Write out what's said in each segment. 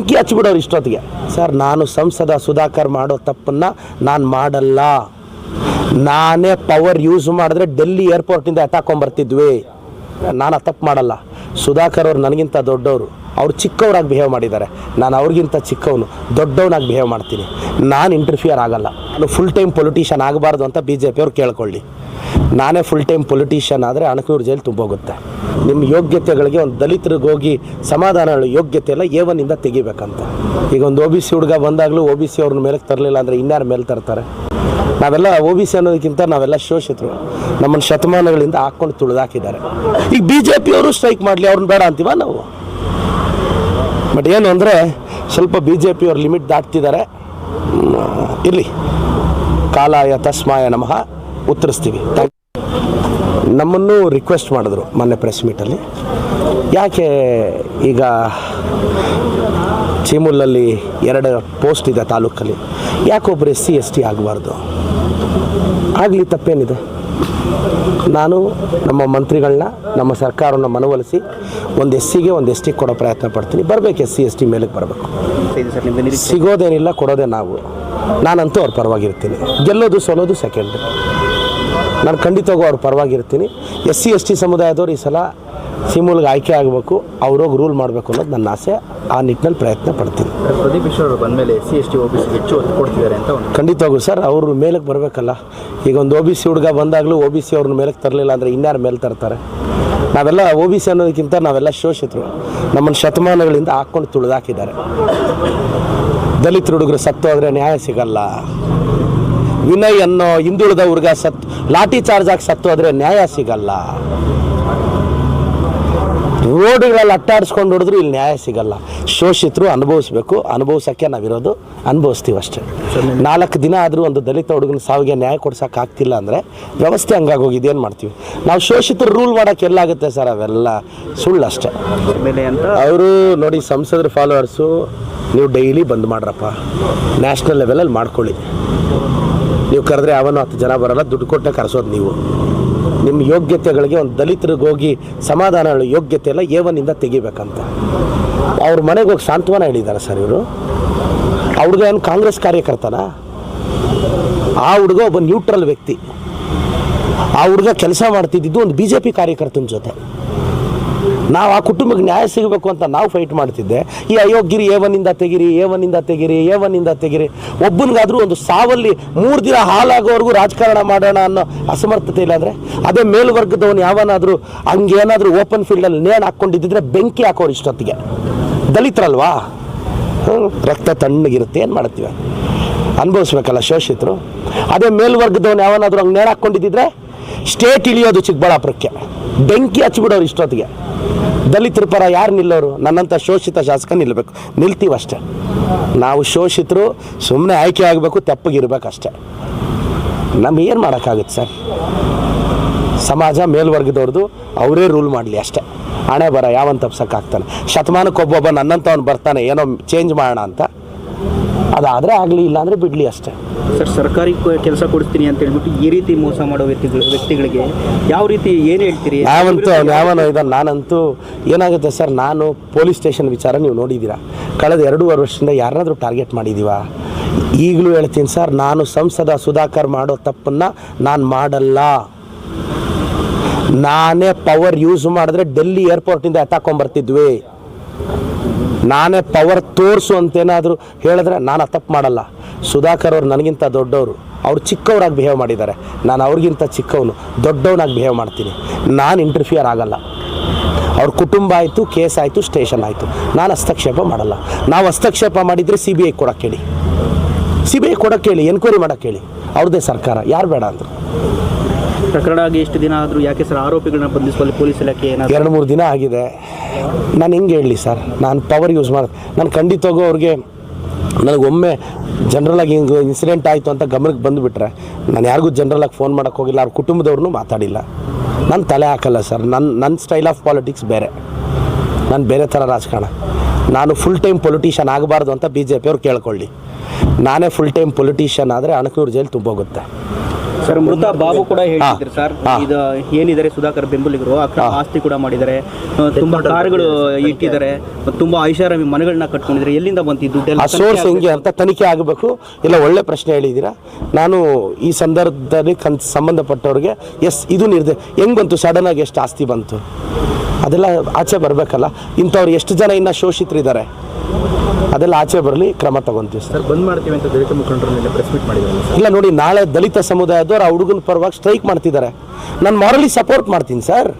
ಬೆಂಕಿ ಹಚ್ಬಿಡೋರು ಇಷ್ಟೊತ್ತಿಗೆ. ಸರ್, ನಾನು ಸಂಸದ ಸುಧಾಕರ್ ಮಾಡೋ ತಪ್ಪನ್ನು ನಾನು ಮಾಡಲ್ಲ. ನಾನೇ ಪವರ್ ಯೂಸ್ ಮಾಡಿದ್ರೆ ಡೆಲ್ಲಿ ಏರ್ಪೋರ್ಟಿಂದ ಎತ್ತಾಕೊಂಬರ್ತಿದ್ವಿ ನಾನು ಆ ತಪ್ಪು ಮಾಡಲ್ಲ. ಸುಧಾಕರ್ ಅವರು ನನಗಿಂತ ದೊಡ್ಡವರು. ಅವ್ರು ಚಿಕ್ಕವರಾಗಿ ಬಿಹೇವ್ ಮಾಡಿದ್ದಾರೆ. ನಾನು ಅವ್ರಿಗಿಂತ ಚಿಕ್ಕವನು. ದೊಡ್ಡವನಾಗಿ ಬಿಹೇವ್ ಮಾಡ್ತೀನಿ. ನಾನು ಇಂಟರ್ಫಿಯರ್ ಆಗಲ್ಲ. ಫುಲ್ ಟೈಮ್ ಪೊಲಿಟಿಷಿಯನ್ ಆಗಬಾರ್ದು ಅಂತ ಬಿ ಜೆ ಪಿಯವ್ರು ಕೇಳ್ಕೊಳ್ಳಿ. ನಾನೇ ಫುಲ್ ಟೈಮ್ ಪೊಲಿಟಿಷಿಯನ್ ಆದರೆ ಅಣಕೂರು ಜೈಲು ತುಂಬೋಗುತ್ತೆ. ನಿಮ್ಮ ಯೋಗ್ಯತೆಗಳಿಗೆ ಒಂದು ದಲಿತರಿಗೆ ಹೋಗಿ ಸಮಾಧಾನ ಯೋಗ್ಯತೆ ಎಲ್ಲ ಒನ್ನಿಂದ ತೆಗಿಬೇಕಂತ. ಈಗ ಒಂದು ಒ ಬಿ ಸಿ ಹುಡುಗ ಬಂದಾಗಲೂ ಒ ಬಿ ಸಿ ಅವ್ರನ್ನ ಮೇಲೆ ತರಲಿಲ್ಲ ಅಂದರೆ ಇನ್ಯಾರ ಮೇಲೆ ತರ್ತಾರೆ? ನಾವೆಲ್ಲ ಒ ಬಿ ಸಿ ಅನ್ನೋದಕ್ಕಿಂತ ನಾವೆಲ್ಲ ಶೋಷಿತರು. ನಮ್ಮನ್ನು ಶತಮಾನಗಳಿಂದ ಹಾಕ್ಕೊಂಡು ತುಳಿದಾಕಿದ್ದಾರೆ. ಈಗ ಬಿ ಜೆ ಪಿಯವರು ಸ್ಟ್ರೈಕ್ ಮಾಡಲಿ, ಅವ್ರನ್ನ ಬೇಡ ಅಂತೀವ ನಾವು? ಬಟ್ ಏನು ಅಂದರೆ ಸ್ವಲ್ಪ ಬಿ ಜೆ ಪಿಯವ್ರು ಲಿಮಿಟ್ ದಾಟ್ತಿದ್ದಾರೆ. ಇರಲಿ. ಕಾಲಾಯ ತಸ್ಮಾಯ ನಮಃ ಉತ್ತರಿಸ್ತೀವಿ. ನಮ್ಮನ್ನು ರಿಕ್ವೆಸ್ಟ್ ಮಾಡಿದ್ರು ಮೊನ್ನೆ ಪ್ರೆಸ್ ಮೀಟಲ್ಲಿ ಯಾಕೆ ಈಗ ಚೀಮುಲ್ಲಲ್ಲಿ ಎರಡು ಪೋಸ್ಟ್ ಇದೆ ತಾಲೂಕಲ್ಲಿ. ಯಾಕೊಬ್ಬರು ಎಸ್ ಸಿ ಎಸ್ ಟಿ ಆಗಬಾರ್ದು? ಆಗಲಿ ತಪ್ಪೇನಿದೆ? ನಾನು ನಮ್ಮ ಮಂತ್ರಿಗಳನ್ನ, ನಮ್ಮ ಸರ್ಕಾರವನ್ನು ಮನವೊಲಿಸಿ ಒಂದು ಎಸ್ ಸಿಗೆ ಒಂದು ಎಸ್ ಟಿಗೆ ಕೊಡೋ ಪ್ರಯತ್ನ ಪಡ್ತೀನಿ. ಬರಬೇಕು ಎಸ್ ಸಿ ಎಸ್ ಟಿ ಮೇಲಕ್ಕೆ ಬರಬೇಕು. ಸಿಗೋದೇನಿಲ್ಲ, ಕೊಡೋದೇ ನಾವು. ನಾನಂತೂ ಅವ್ರ ಪರವಾಗಿರ್ತೀನಿ. ಗೆಲ್ಲೋದು ಸೋಲೋದು ಸೆಕೆಂಡ್ ನಾನು ಖಂಡಿತವಾಗೂ ಅವ್ರ ಪರವಾಗಿರ್ತೀನಿ. ಎಸ್ ಸಿ ಎಸ್ ಟಿ ಸಮುದಾಯದವ್ರು ಈ ಸಲ ಸಿಮೂಲ್ಗೆ ಆಯ್ಕೆ ಆಗಬೇಕು ಅವ್ರೋಗಿ ರೂಲ್ ಮಾಡಬೇಕು ಅನ್ನೋದು ನನ್ನ ಆಸೆ. ಆ ನಿಟ್ಟಿನಲ್ಲಿ ಪ್ರಯತ್ನ ಪಡ್ತೀನಿ. ಪ್ರದೀಪ್ ಈಶ್ವರ್ ಬಂದ ಮೇಲೆ S C S T O B C ಹೆಚ್ಚು ಒತ್ತು ಕೊಡ್ತಿದ್ದಾರೆ ಅಂತ ಖಂಡಿತವಾಗೂ ಸರ್ ಅವರು ಮೇಲಕ್ಕೆ ಬರಬೇಕಲ್ಲ. ಈಗ ಒಂದು ಒ ಬಿ ಸಿ ಹುಡುಗ ಬಂದಾಗಲೂ ಒ ಬಿ ಸಿ ಅವ್ರನ್ನ ಮೇಲಕ್ಕೆ ತರಲಿಲ್ಲ ಅಂದರೆ ಇನ್ಯಾರು ಮೇಲೆ ತರ್ತಾರೆ? ನಾವೆಲ್ಲ ಒ ಬಿ ಸಿ ಅನ್ನೋದಕ್ಕಿಂತ ನಾವೆಲ್ಲ ಶೋಷಿತರು. ನಮ್ಮನ್ನು ಶತಮಾನಗಳಿಂದ ಹಾಕ್ಕೊಂಡು ತುಳಿದಾಕಿದ್ದಾರೆ ದಲಿತ ಹುಡುಗರು ಸತ್ತು ಹೋದರೆ ನ್ಯಾಯ ಸಿಗಲ್ಲ. ವಿನಯ್ ಅನ್ನೋ ಹಿಂದುಳಿದ ಹುಡುಗ ಸತ್ ಲಾಠಿ ಚಾರ್ಜ್ ಆಗಿ ಸತ್ತು ಆದ್ರೆ ನ್ಯಾಯ ಸಿಗಲ್ಲ. ರೋಡ್ಗಳಲ್ಲಿ ಅಟ್ಟಾಡಿಸ್ಕೊಂಡು ಹೊಡೆದ್ರು ಇಲ್ಲಿ ನ್ಯಾಯ ಸಿಗಲ್ಲ. ಶೋಷಿತರು ಅನುಭವಿಸ್ಬೇಕು. ಅನುಭವಿಸೋಕ್ಕೆ ನಾವಿರೋದು ಅನುಭವಿಸ್ತೀವಿ ಅಷ್ಟೇ. ನಾಲ್ಕು ದಿನ ಆದರೂ ಒಂದು ದಲಿತ ಹುಡುಗನ ಸಾವಿಗೆ ನ್ಯಾಯ ಕೊಡ್ಸೋಕೆ ಆಗ್ತಿಲ್ಲ ಅಂದರೆ ವ್ಯವಸ್ಥೆ ಹಂಗಾಗೋಗಿದೆ ಏನು ಮಾಡ್ತೀವಿ? ನಾವು ಶೋಷಿತರು ರೂಲ್ ಮಾಡೋಕ್ಕೆ ಎಲ್ಲಾಗುತ್ತೆ ಸರ್ ಅವೆಲ್ಲ? ಸುಳ್ಳು ಅಷ್ಟೇ. ಅವರು ನೋಡಿ ಸಂಸದರ ಫಾಲೋವರ್ಸು ನೀವು ಡೈಲಿ ಬಂದ್ ಮಾಡ್ರಪ್ಪ. ನ್ಯಾಷನಲ್ ಲೆವೆಲಲ್ಲಿ ಮಾಡ್ಕೊಳ್ಳಿ. ನೀವು ಕರೆದ್ರೆ ಅವನು ಹತ್ತು ಜನ ಬರಲ್ಲ, ದುಡ್ಡು ಕೊಟ್ಟೆ ಕರೆಸೋದು ನೀವು. ನಿಮ್ಮ ಯೋಗ್ಯತೆಗಳಿಗೆ ಒಂದು ದಲಿತರಿಗೆ ಹೋಗಿ ಸಮಾಧಾನ ಯೋಗ್ಯತೆ ಎಲ್ಲ ಒನ್ನಿಂದ ತೆಗಿಬೇಕಂತ. ಅವ್ರ ಮನೆಗೆ ಹೋಗಿ ಸಾಂತ್ವನ ಹೇಳಿದ್ದಾರೆ ಸರ್ ಇವರು. ಹುಡುಗ ಏನು ಕಾಂಗ್ರೆಸ್ ಕಾರ್ಯಕರ್ತನ? ಆ ಹುಡುಗ ಒಬ್ಬ ನ್ಯೂಟ್ರಲ್ ವ್ಯಕ್ತಿ. ಆ ಹುಡುಗ ಕೆಲಸ ಮಾಡ್ತಿದ್ದಿದ್ದು ಒಂದು ಬಿ ಜೆ ಪಿ ಕಾರ್ಯಕರ್ತನ ಜೊತೆ. ನಾವು ಆ ಕುಟುಂಬಕ್ಕೆ ನ್ಯಾಯ ಸಿಗಬೇಕು ಅಂತ ನಾವು ಫೈಟ್ ಮಾಡ್ತಿದ್ದೆ. ಈ ಅಯೋಗ್ಯರಿ ಏವನಿಂದ ತೆಗಿರಿ ಏವನಿಂದ ತೆಗಿರಿ ಏವನಿಂದ ತೆಗಿರಿ. ಒಬ್ಬನಿಗಾದ್ರೂ ಒಂದು ಸಾವಲ್ಲಿ ಮೂರು ದಿನ ಹಾಲಾಗೋವರೆಗೂ ರಾಜಕಾರಣ ಮಾಡೋಣ ಅನ್ನೋ ಅಸಮರ್ಥತೆ ಇಲ್ಲಾಂದ್ರೆ ಅದೇ ಮೇಲ್ವರ್ಗದವನು ಯಾವನಾದರೂ ಹಂಗೇನಾದರೂ ಓಪನ್ ಫೀಲ್ಡಲ್ಲಿ ನೇಣು ಹಾಕ್ಕೊಂಡಿದ್ದಿದ್ರೆ ಬೆಂಕಿ ಹಾಕೋರು ಇಷ್ಟೊತ್ತಿಗೆ. ದಲಿತರಲ್ವಾ? ರಕ್ತ ತಣ್ಣಗಿರುತ್ತೆ, ಏನು ಮಾಡ್ತೀವಿ? ಅನುಭವಿಸ್ಬೇಕಲ್ಲ ಶೋಷಿತರು. ಅದೇ ಮೇಲ್ವರ್ಗದವನು ಯಾವನಾದರೂ ಹಂಗೆ ನೇಣು ಹಾಕ್ಕೊಂಡಿದ್ದಿದ್ರೆ ಸ್ಟೇಟ್ ಇಳಿಯೋದು ಚಿಕ್ಕಬಳ್ಳಾಪುರಕ್ಕೆ. ಬೆಂಕಿ ಹಚ್ಚಿಬಿಡೋರು ಇಷ್ಟೊತ್ತಿಗೆ. ದಲಿತರ ಪರ ಯಾರು ನಿಲ್ಲೋರು? ನನ್ನಂಥ ಶೋಷಿತ ಶಾಸಕ ನಿಲ್ಲಬೇಕು ನಿಲ್ತೀವಷ್ಟೆ ನಾವು ಶೋಷಿತರು ಸುಮ್ಮನೆ ಆಯ್ಕೆ ಆಗಬೇಕು ತಪ್ಪಗಿರ್ಬೇಕಷ್ಟೆ ನಮ್ಗೆ ಏನು ಮಾಡೋಕ್ಕಾಗುತ್ತೆ ಸರ್? ಸಮಾಜ ಮೇಲ್ವರ್ಗದವ್ರದ್ದು ಅವರೇ ರೂಲ್ ಮಾಡಲಿ ಅಷ್ಟೇ. ಹಣೆ ಬರ ಯಾವನ್ ತಪ್ಸೋಕ್ಕಾಗ್ತಾನೆ ಶತಮಾನಕ್ಕೊಬ್ಬೊಬ್ಬ ನನ್ನಂಥವ್ನು ಬರ್ತಾನೆ, ಏನೋ ಚೇಂಜ್ ಮಾಡೋಣ ಅಂತ. ಅದಾದರೆ ಆಗಲಿ ಇಲ್ಲಾಂದರೆ ಬಿಡಲಿ ಅಷ್ಟೇ. ಸರ್ ಸರ್ಕಾರಿ ಕೆಲಸ ಕೊಡಿಸ್ತೀನಿ ಅಂತ ಹೇಳ್ಬಿಟ್ಟು ಈ ರೀತಿ ಮೋಸ ಮಾಡೋ ವ್ಯಕ್ತಿಗಳು ವ್ಯಕ್ತಿಗಳಿಗೆ ಯಾವ ರೀತಿ ಏನು ಹೇಳ್ತೀರಿ? ನಾವಂತೂ ಯಾವನ ಇದ್ದಾನೆ ನಾನಂತೂ ಏನಾಗುತ್ತೆ ಸರ್ ನಾನು ಪೊಲೀಸ್ ಸ್ಟೇಷನ್ ವಿಚಾರ ನೀವು ನೋಡಿದ್ದೀರಾ? ಕಳೆದ ಎರಡೂವರೆ ವರ್ಷದಿಂದ ಯಾರನ್ನಾದರೂ ಟಾರ್ಗೆಟ್ ಮಾಡಿದ್ದೀವಾ? ಈಗಲೂ ಹೇಳ್ತೀನಿ ಸರ್ ನಾನು ಸಂಸದ ಸುಧಾಕರ್ ಮಾಡೋ ತಪ್ಪನ್ನು ನಾನು ಮಾಡಲ್ಲ. ನಾನೇ ಪವರ್ ಯೂಸ್ ಮಾಡಿದ್ರೆ ಡೆಲ್ಲಿ ಏರ್ಪೋರ್ಟಿಂದ ಎತ್ತಾಕೊಂಬರ್ತಿದ್ವಿ ನಾನೇ ಪವರ್ ತೋರಿಸು ಅಂತೇನಾದರೂ ಹೇಳಿದ್ರೆ ನಾನು ಆ ತಪ್ಪು ಮಾಡಲ್ಲ. ಸುಧಾಕರ್ ಅವರು ನನಗಿಂತ ದೊಡ್ಡವರು. ಅವ್ರು ಚಿಕ್ಕವರಾಗಿ ಬಿಹೇವ್ ಮಾಡಿದ್ದಾರೆ. ನಾನು ಅವ್ರಿಗಿಂತ ಚಿಕ್ಕವನು. ದೊಡ್ಡವನಾಗಿ ಬಿಹೇವ್ ಮಾಡ್ತೀನಿ. ನಾನು ಇಂಟರ್ಫಿಯರ್ ಆಗಲ್ಲ. ಅವ್ರ ಕುಟುಂಬ ಆಯಿತು ಕೇಸ್ ಆಯಿತು ಸ್ಟೇಷನ್ ಆಯಿತು. ನಾನು ಹಸ್ತಕ್ಷೇಪ ಮಾಡಲ್ಲ. ನಾವು ಹಸ್ತಕ್ಷೇಪ ಮಾಡಿದರೆ ಸಿ ಬಿ ಐ ಕೊಡೋಕ್ಕೆ ಹೇಳಿ ಸಿ ಬಿ ಐ ಕೊಡೋಕ್ಕೆ ಹೇಳಿ ಎನ್ಕ್ವೈರಿ ಮಾಡೋಕ್ಕೆ ಹೇಳಿ ಅವ್ರದ್ದೇ ಸರ್ಕಾರ ಯಾರು ಬೇಡ ಅಂದರು. ಪ್ರಕರಣ ಆಗಿ ಎಷ್ಟು ದಿನ ಆದರೂ ಯಾಕೆ ಸರ್ ಆರೋಪಿಗಳನ್ನ ಬಂಧಿಸುವಲ್ಲಿ ಪೊಲೀಸ್ ಇಲಾಖೆ ಏನಾದರೂ ಎರಡು ಮೂರು ದಿನ ಆಗಿದೆ. ನಾನು ಹೆಂಗೆ ಹೇಳಲಿ ಸರ್? ನಾನು ಪವರ್ ಯೂಸ್ ಮಾಡಿ, ನಾನು ಖಂಡಿತವಾಗೂ ಅವ್ರಿಗೆ ನನಗೊಮ್ಮೆ ಜನ್ರಲಾಗಿ ಹಿಂಗೆ ಇನ್ಸಿಡೆಂಟ್ ಆಯಿತು ಅಂತ ಗಮನಕ್ಕೆ ಬಂದುಬಿಟ್ರೆ ನಾನು ಯಾರಿಗೂ ಜನ್ರಲಾಗಿ ಫೋನ್ ಮಾಡೋಕ್ಕೆ ಹೋಗಿಲ್ಲ, ಅವ್ರ ಕುಟುಂಬದವ್ರನ್ನೂ ಮಾತಾಡಿಲ್ಲ. ನಾನು ತಲೆ ಹಾಕಲ್ಲ ಸರ್. ನನ್ನ ನನ್ನ ಸ್ಟೈಲ್ ಆಫ್ ಪಾಲಿಟಿಕ್ಸ್ ಬೇರೆ. ನಾನು ಬೇರೆ ಥರ ರಾಜಕಾರಣ. ನಾನು ಫುಲ್ ಟೈಮ್ ಪೊಲಿಟಿಷಿಯನ್ ಆಗಬಾರ್ದು ಅಂತ ಬಿ ಜೆ ಪಿಯವ್ರು ಕೇಳ್ಕೊಳ್ಳಿ. ನಾನೇ ಫುಲ್ ಟೈಮ್ ಪೊಲಿಟಿಷಿಯನ್ ಆದರೆ ಅಣಕೂರು ಜೈಲು ತುಂಬೋಗುತ್ತೆ. ಸರ್ ಮೃತ ಬಾಬು ಕೂಡ ಹೇಳ್ತಿದ್ರು ಸರ್. ಇದು ಏನಿದ್ದಾರೆ ಸುಧಾಕರ್ ಬೆಂಬಲಿಗರು? ಅಕ್ರಮ ಆಸ್ತಿ ಕೂಡ ಮಾಡಿದ್ದಾರೆ. ತುಂಬಾ ಕಾರುಗಳು ಇಟ್ಟಿದ್ದಾರೆ. ಮತ್ತು ತುಂಬಾ ಐಷಾರಾಮಿ ಮನೆಗಳನ್ನ ಕಟ್ಕೊಂಡಿದ್ದಾರೆ. ಎಲ್ಲಿಂದ ಬಂತು ಈ ದುಡ್ಡೆಲ್ಲ ಆ ಸೋರ್ಸ್ ಹೆಂಗೆ ಅಂತ ತನಿಖೆ ಆಗಬೇಕು. ಇಲ್ಲ ಒಳ್ಳೆ ಪ್ರಶ್ನೆ ಹೇಳಿದ್ದೀರಾ? ನಾನು ಈ ಸಂದರ್ಭದಲ್ಲಿ ಕನ್ ಸಂಬಂಧಪಟ್ಟವ್ರಿಗೆ ಎಸ್ ಇದು ನಿರ್ದೆ ಹೆಂಗ್ ಬಂತು? ಸಡನ್ ಆಗಿ ಎಷ್ಟು ಆಸ್ತಿ ಬಂತು? ಅದೆಲ್ಲ ಆಚೆ ಬರಬೇಕಲ್ಲ. ಇಂಥವ್ರು ಎಷ್ಟು ಜನ ಇನ್ನು ಶೋಷಿತರಿದ್ದಾರೆ? ಅದೆಲ್ಲ ಆಚೆ ಬರಲಿ ಕ್ರಮ ತಗೊಂತೀವಿ ಸರ್. ಬಂದ್ ಮಾಡ್ತೀವಿ ಅಂತ ದಲಿತ ಮುಖಂಡರು ಪ್ರೆಸ್ ಮೀಟ್ ಇಲ್ಲ ನೋಡಿ ನಾಳೆ ದಲಿತ ಸಮುದಾಯದವ್ರು ಆ ಹುಡುಗನ ಪರವಾಗಿ ಸ್ಟ್ರೈಕ್ ಮಾಡ್ತಿದ್ದಾರೆ. ನಾನು ಮಾರಲಿ ಸಪೋರ್ಟ್ ಮಾಡ್ತೀನಿ ಸರ್.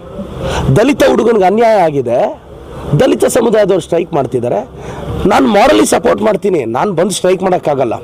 ದಲಿತ ಹುಡುಗನಿಗೆ ಅನ್ಯಾಯ ಆಗಿದೆ. ದಲಿತ ಸಮುದಾಯದವ್ರು ಸ್ಟ್ರೈಕ್ ಮಾಡ್ತಿದ್ದಾರೆ. ನಾನು ಮಾರಲಿ ಸಪೋರ್ಟ್ ಮಾಡ್ತೀನಿ. ನಾನು ಬಂದು ಸ್ಟ್ರೈಕ್ ಮಾಡೋಕ್ಕಾಗಲ್ಲ.